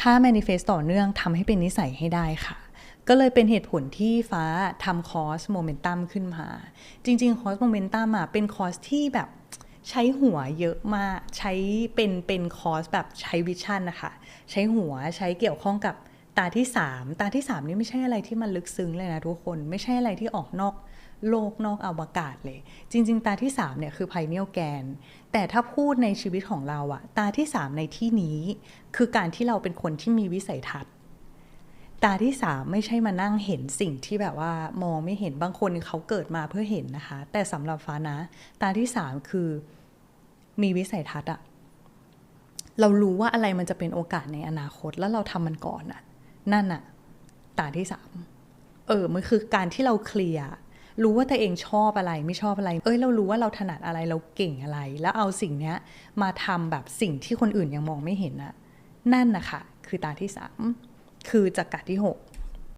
ถ้า manifest ต่อเนื่องทำให้เป็นนิสัยให้ได้ค่ะ ก็เลยเป็นเหตุผลที่ฟ้าทำคอร์สโมเมนตัมขึ้นมา จริงๆ คอร์สโมเมนตัมอะเป็นคอร์สที่แบบใช้หัวเยอะมาก ใช้เป็นเป็นคอร์สแบบใช้วิชั่นนะคะ ใช้หัวใช้เกี่ยวข้องกับ ตาที่3ตาที่3นี่ไม่ใช่อะไรที่มันลึกซึ้งเลยนะทุกคนไม่ใช่อะไรที่ออกนอกโลกนอกอวกาศเลย จริง ๆ ตาที่3เนี่ยคือไพเนียลแกน แต่ถ้าพูดในชีวิตของเราอะตาที่ 3 ในที่นี้ คือการที่เราเป็นคนที่มีวิสัยทัศน์ ตาที่สามไม่ใช่มานั่งเห็นสิ่งที่แบบว่ามองไม่เห็นบางคนเขาเกิดมาเพื่อเห็นนะคะ แต่สำหรับฟ้านะ ตาที่สามคือมีวิสัยทัศน์อะเรารู้ว่าอะไรมันจะเป็นโอกาสในอนาคตแล้วเราทำมันก่อนอะ นั่นอะตาที่สามเออมันคือการที่เราเคลียร์รู้ว่าตัวเองชอบอะไรไม่ชอบอะไร เอ้ยเรารู้ว่าเราถนัดอะไรเราเก่งอะไร แล้วเอาสิ่งเนี้ยมาทำแบบสิ่งที่คนอื่นยังมองไม่เห็นอะนั่นนะคะคือตาที่สามคือจักรที่หก